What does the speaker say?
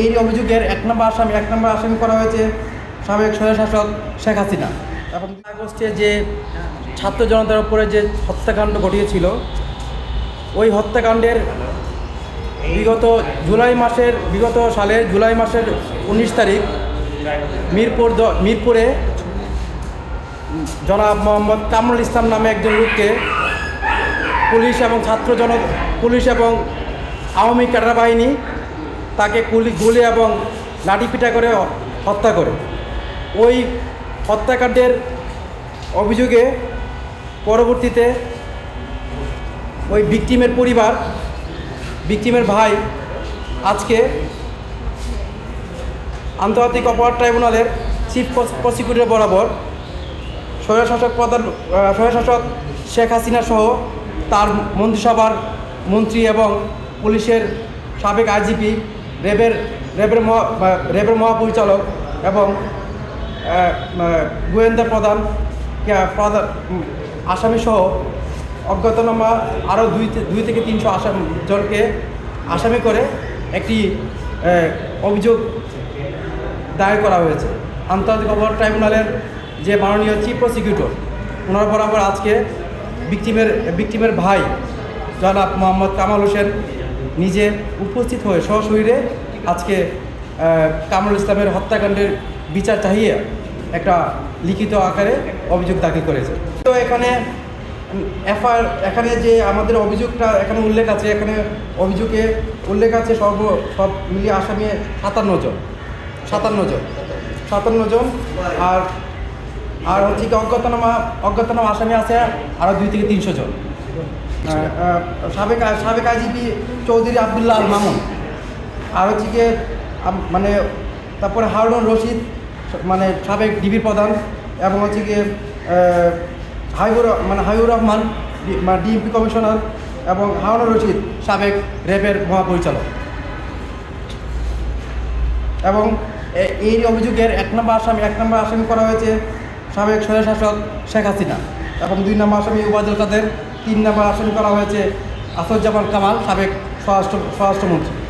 এই অভিযোগের এক নম্বর আসামি, এক নম্বর আসামি করা হয়েছে সাবেক স্বৈরশাসক শেখ হাসিনা। এখন আগস্টে যে ছাত্র জনতার উপরে যে হত্যাকাণ্ড ঘটিয়েছিল, ওই হত্যাকাণ্ডের বিগত জুলাই মাসের, বিগত সালের জুলাই মাসের উনিশ তারিখ মিরপুর মিরপুরে জনাব মোহাম্মদ কামরুল ইসলাম নামে একজন লোককে পুলিশ এবং ছাত্র জন, পুলিশ এবং আওয়ামী ক্যাডার বাহিনী তাকে গুলি গুলি এবং লাঠিপিটা করে হত্যা করে। ওই হত্যাকাণ্ডের অভিযোগে পরবর্তীতে ওই ভিকটিমের পরিবার ভিকটিমের ভাই আজকে আন্তর্জাতিক অপরাধ ট্রাইব্যুনালের চিফ প্রসিকিউটর বরাবর স্বৈরশাসক প্রধান স্বৈরশাসক শেখ হাসিনা সহ তার মন্ত্রিসভার মন্ত্রী এবং পুলিশের সাবেক আইজিপি র্যাবের র্যাবের মহা বা র্যাবের মহাপরিচালক এবং গোয়েন্দা প্রধান প্রধান উম, আসামি সহ অজ্ঞাতনামা আরও দুই দুই থেকে তিনশো আসাম জনকে আসামি করে একটি অভিযোগ দায়ের করা হয়েছে। আন্তর্জাতিক অপরাধ ট্রাইব্যুনালের যে মাননীয় চিফ প্রসিকিউটর ওনার বরাবর আজকে ভিকটিমের ভিকটিমের ভাই জনাব মোহাম্মদ কামাল হোসেন নিজে উপস্থিত হয়ে সশরীরে আজকে কামরুল ইসলামের হত্যাকাণ্ডের বিচার চাহিয়ে একটা লিখিত আকারে অভিযোগ দাখিল করেছে। তো এখানে, এফআইআর, এখানে যে আমাদের অভিযোগটা এখানে উল্লেখ আছে, এখানে অভিযোগে উল্লেখ আছে সর্ব সব মিলিয়ে আসামি সাতান্ন জন সাতান্ন জন সাতান্ন জন, আর আর হচ্ছে কি অজ্ঞাতনামা অজ্ঞাতনামা আসামি আছে আরও দুই থেকে তিনশো জন। সাবেক সাবেক আইজিপি চৌধুরী আবদুল্লাহ আল মামুন, আর হচ্ছে গিয়ে মানে তারপরে হারুন রশিদ মানে সাবেক ডিবির প্রধান, এবং হচ্ছে গিয়ে হাইবুর মানে হাইবুর রহমান মানে ডিএমপি কমিশনার, এবং হারুন রশিদ সাবেক র্যাবের মহাপরিচালক। এবং এই অভিযোগের এক নম্বর আসামি, এক নম্বর আসামি করা হয়েছে সাবেক স্বৈরশাসক শেখ হাসিনা, এবং দুই নম্বর আসামি উবাদুল কাদের তিন নম্বর আসন করা হয়েছে আসাদুজ্জামান কামাল সাবেক স্বরাষ্ট্র স্বরাষ্ট্রমন্ত্রী।